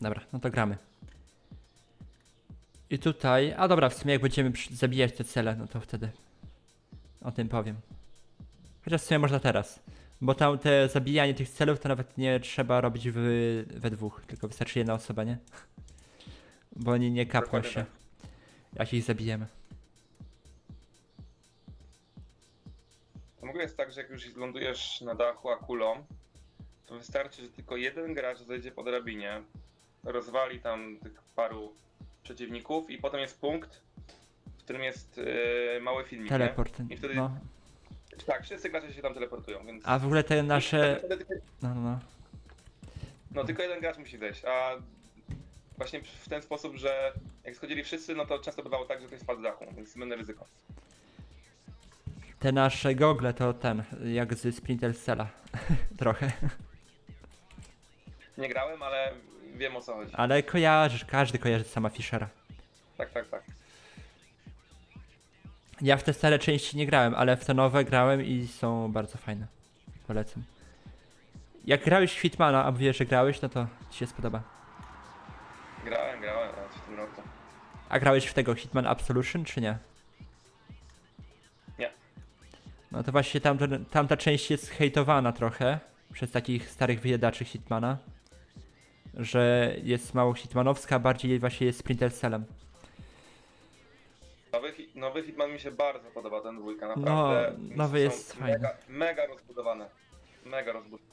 Dobra, no to gramy. I tutaj, a dobra, w sumie jak będziemy zabijać te cele, no to wtedy o tym powiem. Chociaż w sumie można teraz. Bo tam te zabijanie tych celów to nawet nie trzeba robić w, we dwóch, tylko wystarczy jedna osoba, nie? Bo oni nie kapną się, jak ich zabijemy. W ogóle jest tak, że jak już lądujesz na dachu akulą, to wystarczy, że tylko jeden gracz zejdzie po drabinie, rozwali tam tych paru przeciwników i potem jest punkt, w którym jest yy, mały filmik. nie? Teleport. I wtedy- No. Tak, wszyscy gracze się tam teleportują, więc. A w ogóle te nasze... Tylko- No, no, no. No tylko jeden gracz musi zejść, a właśnie w ten sposób, że jak schodzili wszyscy, no to często bywało tak, że ktoś spadł z dachu, więc zbędne ryzyko. Te nasze gogle to ten, jak z Splinter Cella. Trochę. Nie grałem, ale wiem o co chodzi. Ale kojarzysz, każdy kojarzy sama Fischera. Tak, tak, tak. Ja w te stare części nie grałem, ale w te nowe grałem i są bardzo fajne. Polecam. Jak grałeś w Hitmana, a mówiłeś, że grałeś, no to ci się spodoba. Grałem, grałem w tym roku. A grałeś w tego Hitman Absolution, czy nie? Nie. No to właśnie tamta, tamta część jest hejtowana trochę przez takich starych wyjadaczy Hitmana, że jest mało hitmanowska, a bardziej właśnie jest Splinter Cellem. Nowy, nowy Hitman mi się bardzo podoba, ten dwójka, No, naprawdę. nowy Są jest fajny. mega, mega rozbudowane. Mega rozbudowane.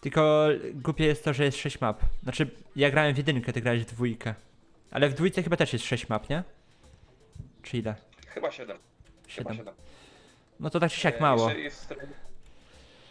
Tylko głupie jest to, że jest 6 map. Znaczy, ja grałem w jedynkę, ty grałeś w dwójkę. Ale w dwójce chyba też jest 6 map, nie? Czy ile? Chyba 7. Chyba 7. 7. No to tak czy siak mało. Jeszcze jest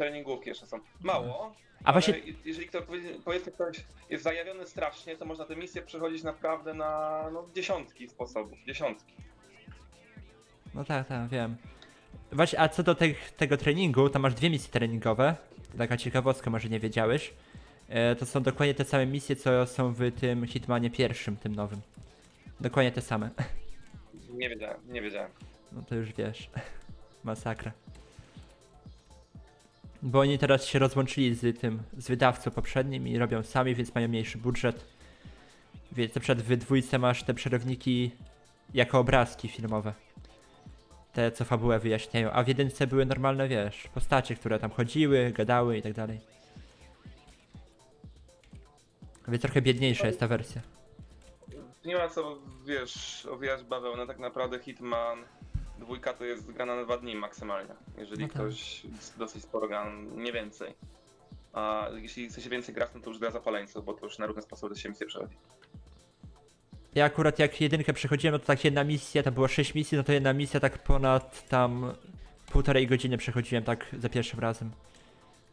treningówki jeszcze są. Mało. A właśnie, jeżeli ktoś powie- powiedzmy ktoś jest zajawiony strasznie, to można tę misję przechodzić naprawdę na no, dziesiątki sposobów. Dziesiątki. no tak, tak, wiem. Właśnie, a co do tych, tego treningu, to masz dwie misje treningowe. Taka ciekawostka, może nie wiedziałeś. E, to są dokładnie te same misje, co są w tym Hitmanie pierwszym, tym nowym. Dokładnie te same. Nie wiedziałem, nie wiedziałem. No to już wiesz. Masakra. Bo oni teraz się rozłączyli z tym, z wydawcą poprzednim i robią sami, więc mają mniejszy budżet. Więc na przykład w dwójce masz te przerywniki jako obrazki filmowe. Te, co fabułę wyjaśniają. A w jedynce były normalne, wiesz, postacie, które tam chodziły, gadały i tak dalej. Więc trochę biedniejsza jest ta wersja. Nie ma co, wiesz, owijać bawełnę, tak naprawdę Hitman dwójka to jest grana na dwa dni maksymalnie, jeżeli No tak. ktoś dosyć sporo gra, nie więcej. A jeśli chce się więcej grać, no to już gra zapaleńców, bo to już na różne sposoby się misje przechodzi. Ja akurat jak jedynkę przechodziłem, no to tak jedna misja, to było 6 misji, no to jedna misja tak ponad tam półtorej godziny przechodziłem tak za pierwszym razem.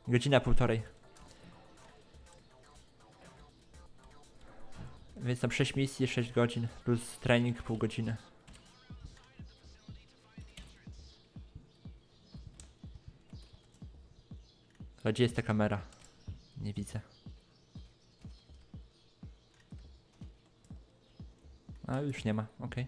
Godzina, półtorej. Więc tam 6 misji, 6 godzin, plus trening pół godziny. Gdzie jest ta kamera? Nie widzę. A już nie ma, okej.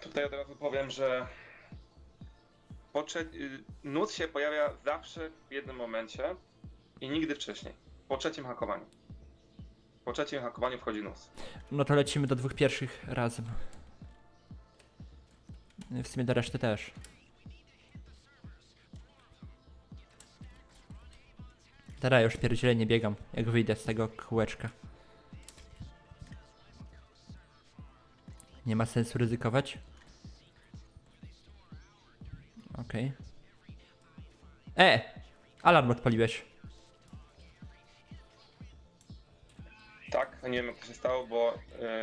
Tutaj od razu powiem, że potrze- y, nut się pojawia zawsze w jednym momencie i nigdy wcześniej. Po trzecim hakowaniu. Po trzecim hakowaniu wchodzi nus. No to lecimy do dwóch pierwszych razem. W sumie do reszty też. Teraz już pierdzielę nie biegam, jak wyjdę z tego kółeczka. Nie ma sensu ryzykować. Okej. E! Alarm odpaliłeś. To się stało, bo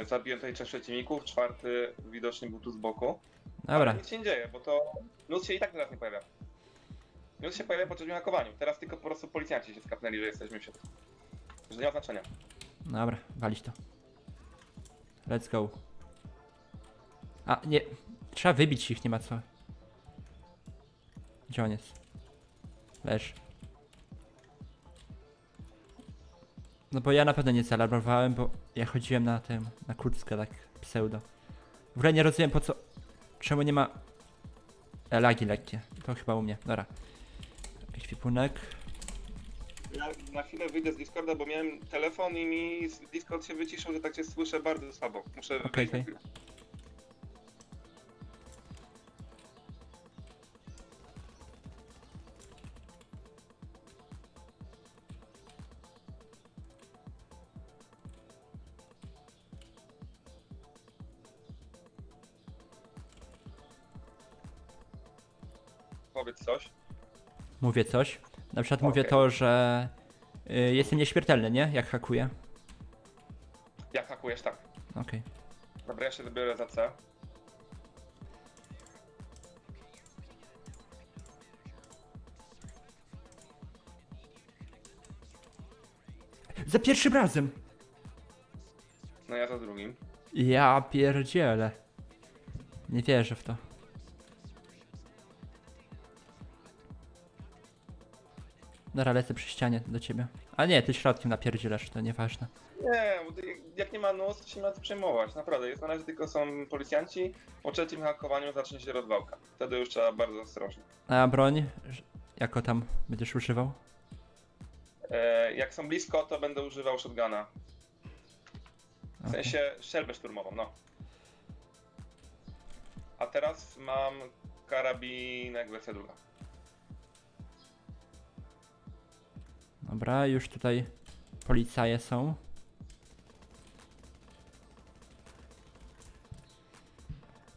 y, zabiłem tutaj trzech przeciwników, czwarty widocznie był tu z boku. Dobra. Ale nic się nie dzieje, bo to nus się i tak teraz nie pojawia. Nus się pojawia po trzecim hakowaniu. Teraz tylko po prostu policjanci się skapnęli, że jesteśmy w środku. Że nie ma znaczenia. Dobra, walić to. Let's go. A, nie. Trzeba wybić ich, nie ma co. Gdzie on jest? Leż. No bo ja na pewno nie zaalarmowałem, bo ja chodziłem na tym, na kurtkę tak pseudo. W ogóle nie rozumiem po co... Czemu nie ma... E, lagi lekkie. To chyba u mnie. Dobra. Ekwipunek. Ja na chwilę wyjdę z Discorda, bo miałem telefon i mi Discord się wyciszył, że tak cię słyszę bardzo słabo. Muszę Okej, wyjść na okej. chwilę. Mówię coś. Na przykład mówię Okej. to, że... Y, jestem nieśmiertelny, nie? Jak hakuję. Jak hakujesz tak? Okej. Dobra, ja się dobiorę za C. Za pierwszym razem! No ja za drugim. Ja pierdzielę. Nie wierzę w to. Dobra, lecę przy ścianie do ciebie. A nie, ty środkiem napierdzielasz, to nieważne. Nie, bo ty- jak nie ma nóż, to się nie ma co przejmować. Naprawdę, jest na razie tylko są policjanci. Po trzecim hakowaniu zacznie się rozwałka. Wtedy już trzeba bardzo ostrożnie. A broń? Ż- Jako tam będziesz używał? E, jak są blisko, to będę używał shotguna. W Okej. sensie strzelbę szturmową, no. A teraz mam karabinek WC2. Dobra, już tutaj policaje są.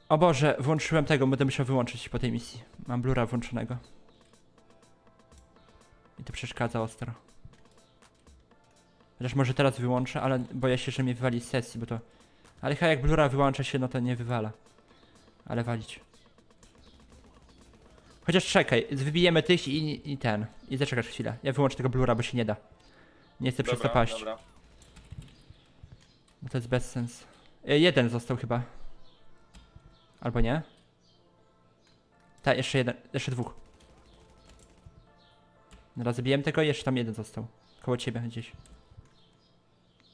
O Boże, włączyłem tego, będę musiał wyłączyć po tej misji. Mam blura włączonego. I to przeszkadza ostro. Chociaż może teraz wyłączę, ale boję się, że mnie wywali z sesji, bo to... Ale chyba jak blura wyłącza się, no to nie wywala. Ale walić. Chociaż czekaj, wybijemy tych i, i ten. I zaczekasz chwilę. Ja wyłączę tego blura, bo się nie da. Nie chcę przez to Dobra, paść. dobra. Bo to jest bez sens. E, jeden został chyba. Albo nie? Tak, jeszcze jeden, jeszcze dwóch. Dobra, zabiłem tego i jeszcze tam jeden został. Koło ciebie gdzieś.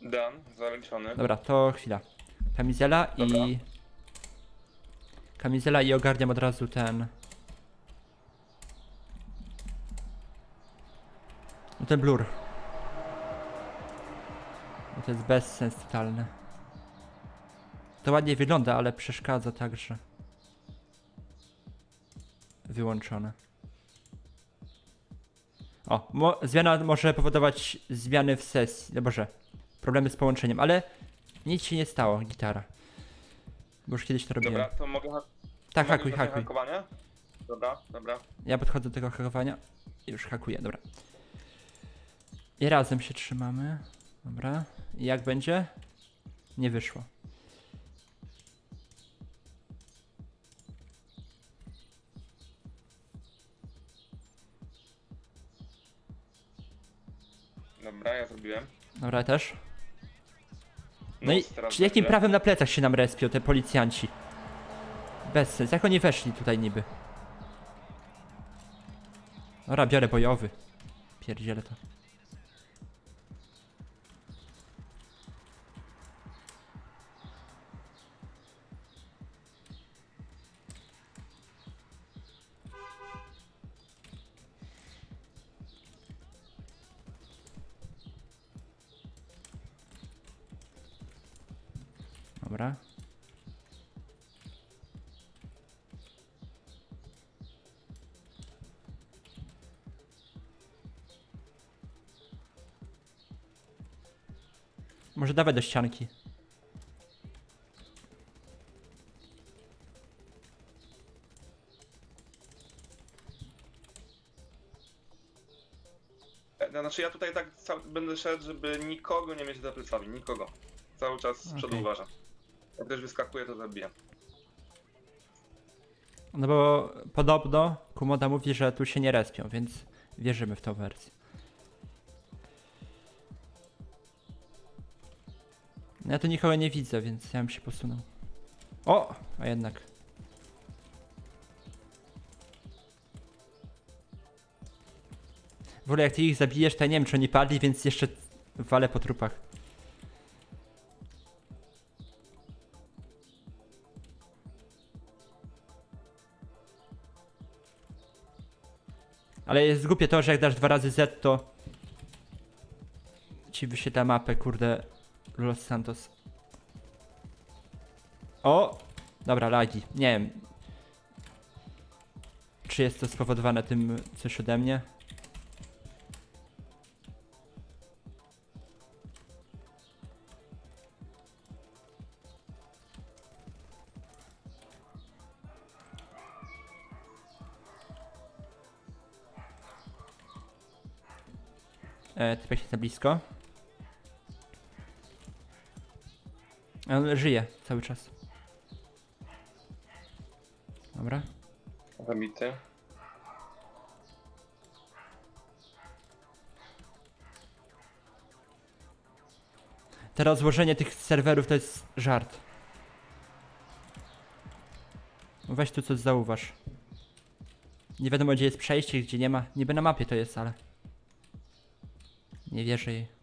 Dan, zaliczony. Dobra, to chwila. Kamizela Dobra. i... Kamizela i ogarniam od razu ten... ten blur. Bo to jest bezsens totalny. To ładnie wygląda, ale przeszkadza także. Wyłączone. O, mo zmiana może powodować zmiany w sesji. No Boże, problemy z połączeniem, ale nic się nie stało, gitara. Bo już kiedyś to robiłem. Dobra, to mogę tak, mogę hakuj, hakuj. hakowanie? Dobra, dobra. Ja podchodzę do tego hakowania. i Już hakuję, dobra. I razem się trzymamy. Dobra. I jak będzie? Nie wyszło. Dobra, ja zrobiłem. Dobra, też. No Nóż i teraz czy jakim będzie. prawem na plecach się nam respią te policjanci? Bez sens. Jak oni weszli tutaj niby? Dobra, biorę bojowy. Pierdzielę to. Dobra. Może dawaj do ścianki. E, Znaczy ja tutaj tak ca- będę szedł, żeby nikogo nie mieć za plecami, nikogo. Cały czas z przodu Okej. uważam. Jak ktoś wyskakuje, to zabijam. No bo podobno Kumoda mówi, że tu się nie respią, więc wierzymy w tą wersję. No Ja tu nikogo nie widzę, więc ja bym się posunął. O! A jednak. W ogóle jak ty ich zabijesz, to ja nie wiem czy oni padli, więc jeszcze walę po trupach. Ale jest głupie to, że jak dasz dwa razy Z, to ci wyświetla mapę, kurde, Los Santos. O! Dobra, lagi. Nie wiem. Czy jest to spowodowane tym coś ode mnie? E, typek jest na blisko. On żyje cały czas. Dobra. Zabity. Te rozłożenie tych serwerów to jest żart. Weź tu coś zauważ. Nie wiadomo gdzie jest przejście, gdzie nie ma. Niby na mapie to jest, ale... Nie wierzę jej.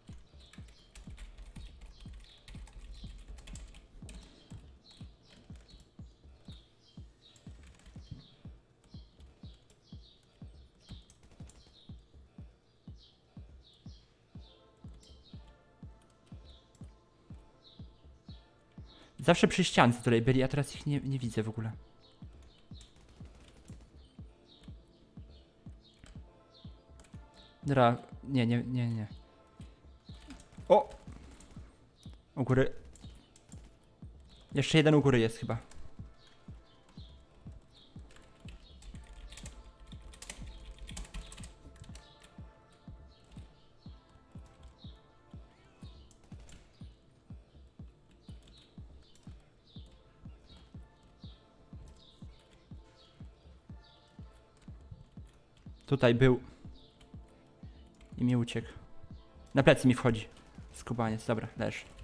Zawsze przy ściance tutaj byli, a teraz ich nie, nie widzę w ogóle. Dobra, nie, nie, nie, nie. Góry. Jeszcze jeden u góry jest chyba. Tutaj był. I mi uciekł. Na plecy mi wchodzi. Skubaniec, dobra, leż.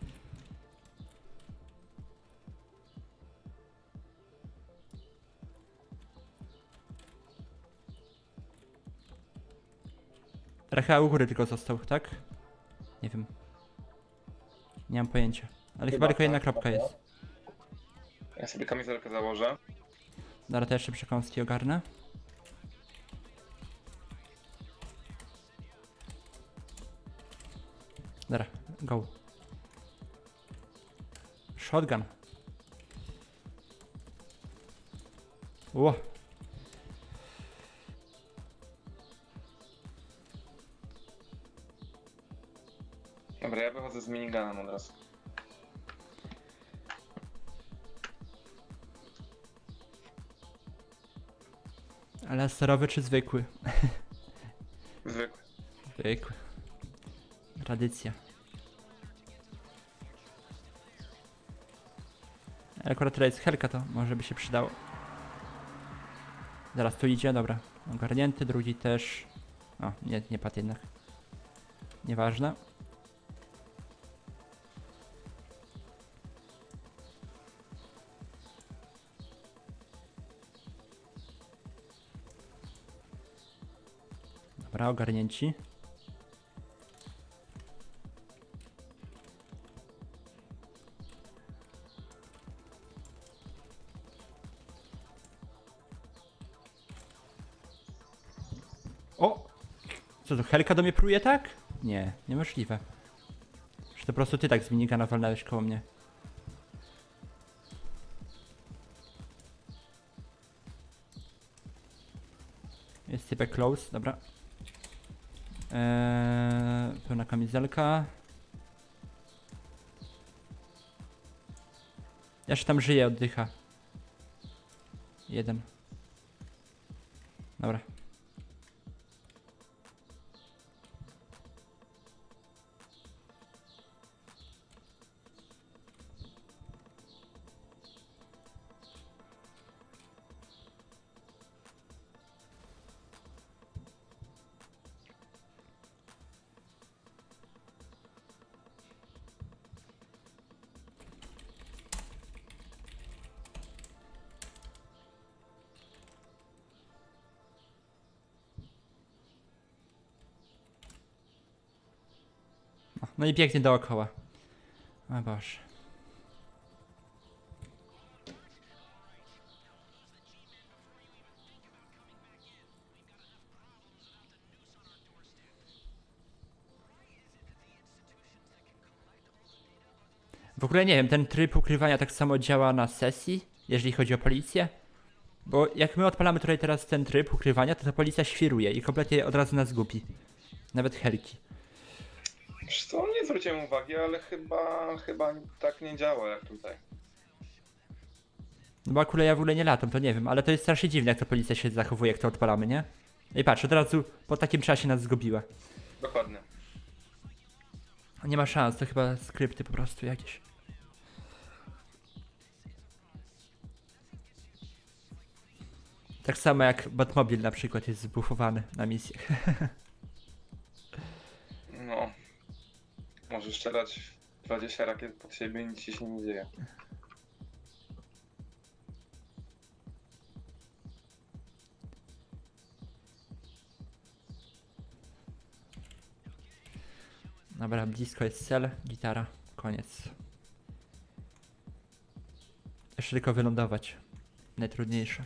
Trochę u góry tylko został, tak? Nie wiem. Nie mam pojęcia. Ale chyba, Chyba tylko jedna tak, kropka dobra. jest. Ja sobie kamizelkę założę. Dobra, to jeszcze przekąski ogarnę. Dobra, go. Shotgun. Ło. Dobra, ja wychodzę z miniganem od razu. Ale sterowy czy zwykły? Zwykły. Zwykły. Tradycja. Akurat tutaj jest helka, to może by się przydało. Zaraz tu idzie, dobra. Ogarnięty, drugi też. O, nie, nie padł jednak. Nieważne. Ogarnięci. O! Co to, Helka do mnie pruje tak? Nie, niemożliwe. Że to po prostu ty tak z minigana walnąłeś koło mnie. Jest typek close, dobra. Eee, pełna kamizelka. Jeszcze tam żyje, oddycha. Jeden. Dobra. No i pięknie dookoła. O Boże. W ogóle nie wiem, ten tryb ukrywania tak samo działa na sesji, jeżeli chodzi o policję. Bo jak my odpalamy tutaj teraz ten tryb ukrywania, to ta policja świruje i kompletnie od razu nas gubi. Nawet helki. Wiesz co, nie zwróciłem uwagi, ale chyba, chyba tak nie działa jak tutaj. No bo akurat ja w ogóle nie latam, to nie wiem, ale to jest strasznie dziwne, jak to policja się zachowuje, jak to odpalamy, nie? I patrz, od razu po takim czasie nas zgubiła. Dokładnie. Nie ma szans, to chyba skrypty po prostu jakieś. Tak samo jak Batmobil na przykład jest zbufowany na misjach. No. Możesz strzelać 20 rakiet pod siebie i nic ci się nie dzieje. Dobra, blisko jest cel, gitara, koniec. Jeszcze tylko wylądować. Najtrudniejsze.